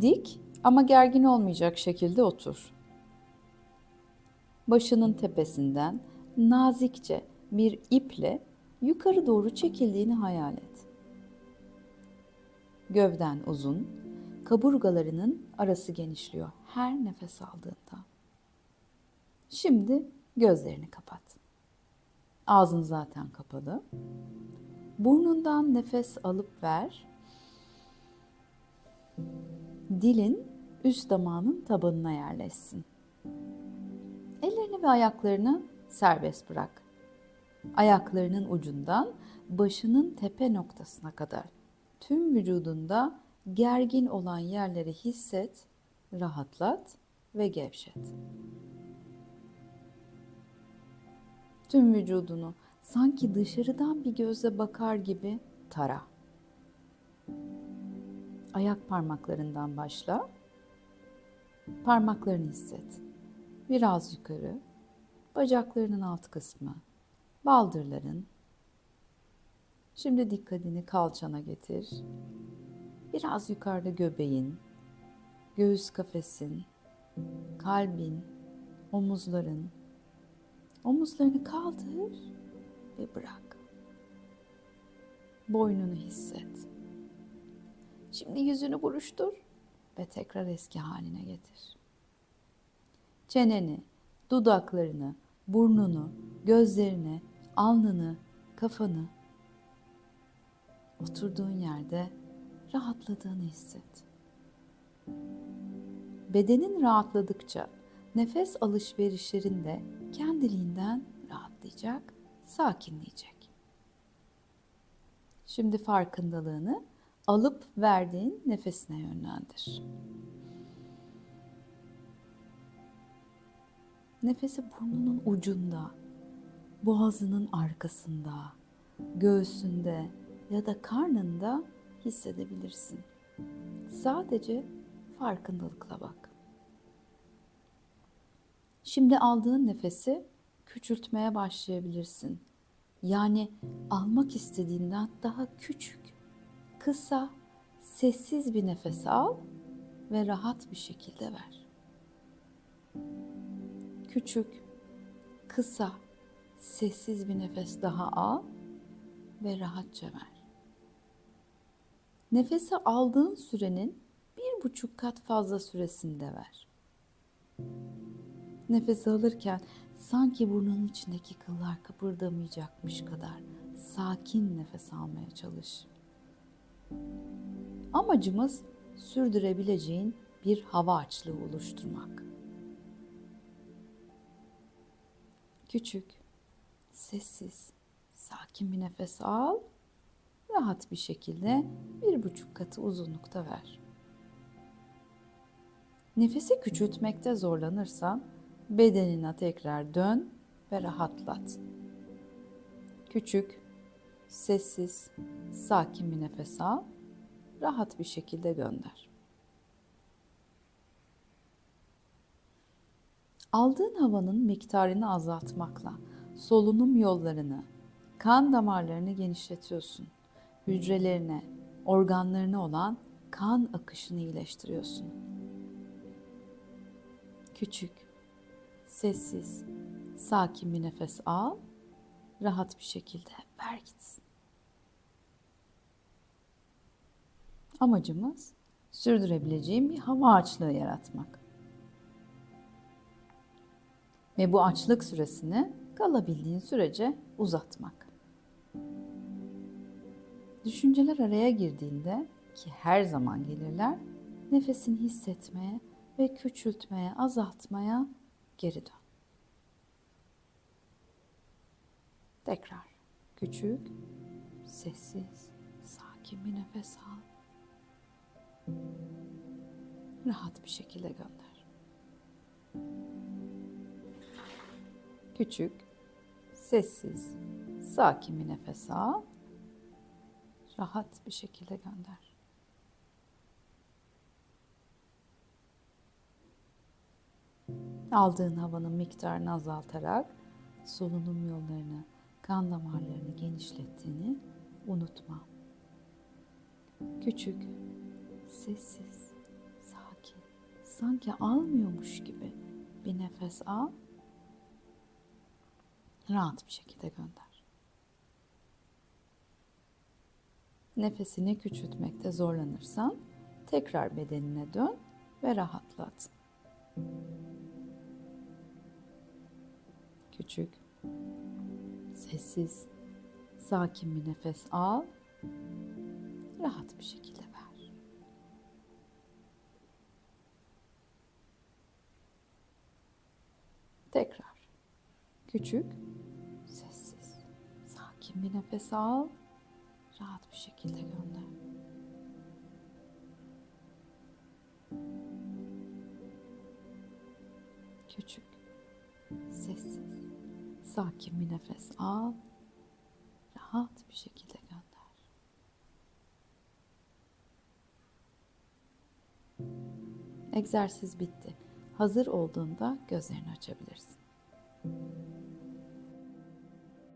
Dik ama gergin olmayacak şekilde otur. Başının tepesinden nazikçe bir iple yukarı doğru çekildiğini hayal et. Gövden uzun, kaburgalarının arası genişliyor her nefes aldığında. Şimdi gözlerini kapat. Ağzın zaten kapalı. Burnundan nefes alıp ver. Dilin üst damağının tabanına yerleşsin. Ellerini ve ayaklarını serbest bırak. Ayaklarının ucundan başının tepe noktasına kadar tüm vücudunda gergin olan yerleri hisset, rahatlat ve gevşet. Tüm vücudunu sanki dışarıdan bir gözle bakar gibi tara. Ayak parmaklarından başla. Parmaklarını hisset. Biraz yukarı. Bacaklarının alt kısmı. Baldırların. Şimdi dikkatini kalçana getir. Biraz yukarıda göbeğin, göğüs kafesin, kalbin, omuzların. Omuzlarını kaldır ve bırak. Boynunu hisset. Şimdi yüzünü buruştur ve tekrar eski haline getir. Çeneni, dudaklarını, burnunu, gözlerini, alnını, kafanı oturduğun yerde rahatladığını hisset. Bedenin rahatladıkça nefes alışverişlerin de kendiliğinden rahatlayacak, sakinleyecek. Şimdi farkındalığını alıp verdiğin nefesine yönlendir. Nefesi burnunun ucunda, boğazının arkasında, göğsünde ya da karnında hissedebilirsin. Sadece farkındalıkla bak. Şimdi aldığın nefesi küçültmeye başlayabilirsin. Yani almak istediğinden daha küçük, kısa, sessiz bir nefes al ve rahat bir şekilde ver. Küçük, kısa, sessiz bir nefes daha al ve rahatça ver. Nefesi aldığın sürenin bir buçuk kat fazla süresinde ver. Nefes alırken sanki burnunun içindeki kıllar kıpırdamayacakmış kadar sakin nefes almaya çalış. Amacımız sürdürebileceğin bir hava açlığı oluşturmak. Küçük, sessiz, sakin bir nefes al. Rahat bir şekilde bir buçuk katı uzunlukta ver. Nefesi küçültmekte zorlanırsan bedenine tekrar dön ve rahatlat. Küçük, sessiz, sakin bir nefes al. Rahat bir şekilde gönder. Aldığın havanın miktarını azaltmakla solunum yollarını, kan damarlarını genişletiyorsun. Hücrelerine, organlarına olan kan akışını iyileştiriyorsun. Küçük, sessiz, sakin bir nefes al, rahat bir şekilde ver gitsin. Amacımız sürdürebileceğim bir hava açlığı yaratmak. Ve bu açlık süresini kalabildiğin sürece uzatmak. Düşünceler araya girdiğinde ki her zaman gelirler, nefesini hissetmeye ve küçültmeye, azaltmaya geri dön. Tekrar küçük, sessiz, sakin bir nefes al. Rahat bir şekilde gönder. Küçük, sessiz, sakin bir nefes al. Rahat bir şekilde gönder. Aldığın havanın miktarını azaltarak solunum yollarını, kan damarlarını genişlettiğini unutma. Küçük, sessiz, sanki almıyormuş gibi bir nefes al. Rahat bir şekilde gönder. Nefesini küçültmekte zorlanırsan tekrar bedenine dön ve rahatlat. Küçük, sessiz, sakin bir nefes al. Rahat bir şekilde ver. Tekrar. Küçük, sessiz, sakin bir nefes al. Rahat bir şekilde gönder. Küçük, sessiz, sakin bir nefes al. Rahat bir şekilde gönder. Egzersiz bitti. Hazır olduğunda gözlerini açabilirsin.